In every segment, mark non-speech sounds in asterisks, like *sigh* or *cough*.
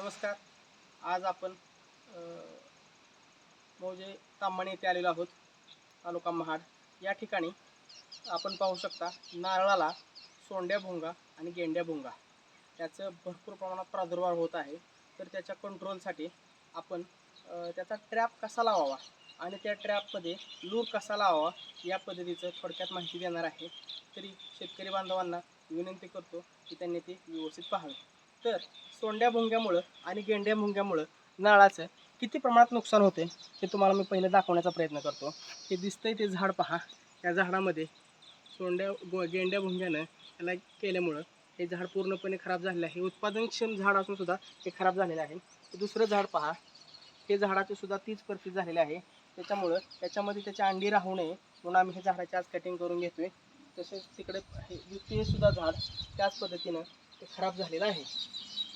नमस्कार. आज आपण मौजे तांबणी येथे आलेलो आहोत तालुका महाड. या ठिकाणी आपण पाहू शकता नारळाला सोंड्या भोंगा आणि गेंड्या भोंगा याचं भरपूर प्रमाणात प्रादुर्भाव होत आहे. तर त्याच्या कंट्रोलसाठी आपण त्याचा ट्रॅप कसा लावावा आणि त्या ट्रॅपमध्ये लूर कसा लावावा या पद्धतीचं थोडक्यात माहिती देणार आहे. तरी शेतकरी बांधवांना विनंती करतो की त्यांनी ते व्यवस्थित पाहावे. तर सोंड्या भुंग्यामुळं आणि गेंड्या भुंग्यामुळं नाळाचं किती प्रमाणात नुकसान होते हे तुम्हाला मी पहिले दाखवण्याचा प्रयत्न करतो. हे दिसतंय ते झाड पहा. या झाडामध्ये सोंड्या गो गेंड्या भुंग्यानं याला केल्यामुळं हे झाड पूर्णपणे खराब झालेलं आहे. उत्पादनक्षम झाड असून सुद्धा हे खराब झालेलं आहे. दुसरं झाड पहा. हे झाडाचे सुद्धा तीच परिस्थिती झालेली आहे. त्याच्यामुळं त्याच्यामध्ये त्याची अंडी राहू नये म्हणून आम्ही हे झाडाची आज कटिंग करून घेतोय. तसेच तिकडे हे सुद्धा झाड त्याच पद्धतीनं ते खराब झालेलं आहे.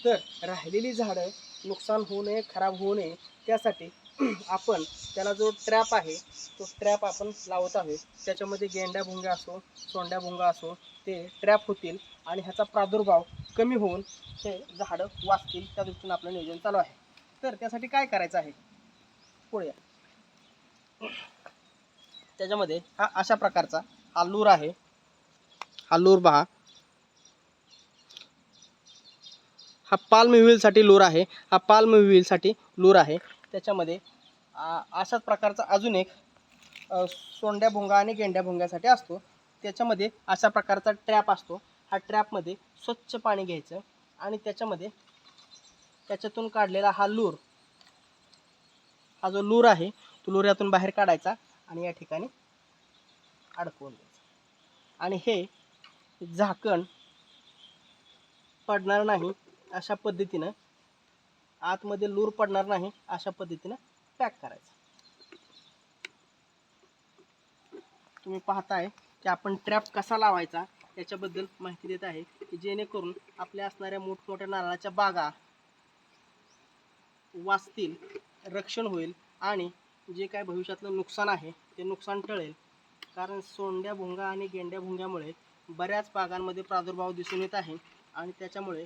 तर राहिलेली झाडं नुकसान होऊ नये खराब होऊ नये त्यासाठी *clears throat* आपण त्याला जो ट्रॅप आहे तो ट्रॅप आपण लावत आहोत. त्याच्यामध्ये गेंड्या भुंग्या असो सोंड्या भुंगा असो ते ट्रॅप होतील आणि ह्याचा प्रादुर्भाव कमी होऊन हे झाडं वाचतील. त्या दृष्टीनं आपलं नियोजन चालू आहे. तर त्यासाठी काय करायचं आहे? पुढे त्याच्यामध्ये हा अशा प्रकारचा हा लूर आहे. हा लूर पहा. हा पाल्म व्हीलसाठी लूर आहे. हा पाल्म व्हीलसाठी लूर आहे. त्याच्यामध्ये अशाच प्रकारचा अजून एक सोंड्या भुंगा आणि गेंड्या भुंग्यासाठी असतो. त्याच्यामध्ये अशा प्रकारचा ट्रॅप असतो. हा ट्रॅपमध्ये स्वच्छ पाणी घ्यायचं आणि त्याच्यामध्ये त्याच्यातून काढलेला हा लूर हा जो लूर आहे तो लूर यातून बाहेर काढायचा आणि या ठिकाणी अडकवून द्यायचा आणि हे झाकण पडणार नाही. अशा पद्धतीनं आतमध्ये लूर पडणार नाही अशा पद्धतीनं पॅक करायचं. तुम्ही पाहताय की आपण ट्रॅप कसा लावायचा याच्याबद्दल माहिती देत आहे की जेणेकरून आपल्या असणाऱ्या मोठमोठ्या नारळाच्या बागा वाचतील रक्षण होईल आणि जे काय भविष्यातलं नुकसान आहे ते नुकसान टळेल. कारण सोंड्या भुंगा आणि गेंड्या भुंग्यामुळे बऱ्याच बागांमध्ये प्रादुर्भाव दिसून येत आहे आणि त्याच्यामुळे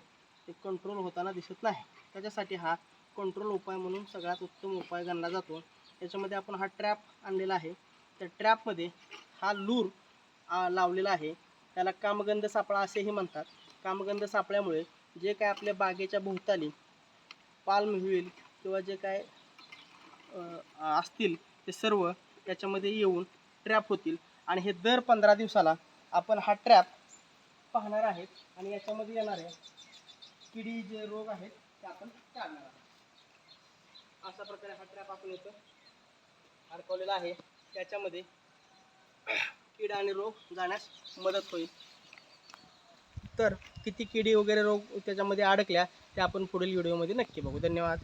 ते कंट्रोल होताना दिसत नाही. त्याच्यासाठी हा कंट्रोल उपाय म्हणून सगळ्यात उत्तम उपाय गणला जातो. त्याच्यामध्ये आपण हा ट्रॅप आणलेला आहे. त्या ट्रॅपमध्ये हा लूर लावलेला आहे. त्याला कामगंध सापळा असेही म्हणतात. कामगंध सापळ्यामुळे जे काय आपल्या बागेच्या भोवताली पाल्म होईल किंवा जे काय असतील ते सर्व त्याच्यामध्ये येऊन ट्रॅप होतील. आणि हे दर पंधरा दिवसाला आपण हा ट्रॅप पाहणार आहेत आणि याच्यामध्ये येणारे किडी जे रोग आहेत ते आपण टाळणार आहोत. अशा प्रकारे हा ट्रॅप आपण इथं अडकवलेला आहे. त्याच्यामध्ये कीड आणि रोग जाण्यास मदत होईल. तर किती किडी वगैरे रोग त्याच्यामध्ये अडकल्या ते आपण पुढील व्हिडिओमध्ये नक्की बघू. धन्यवाद.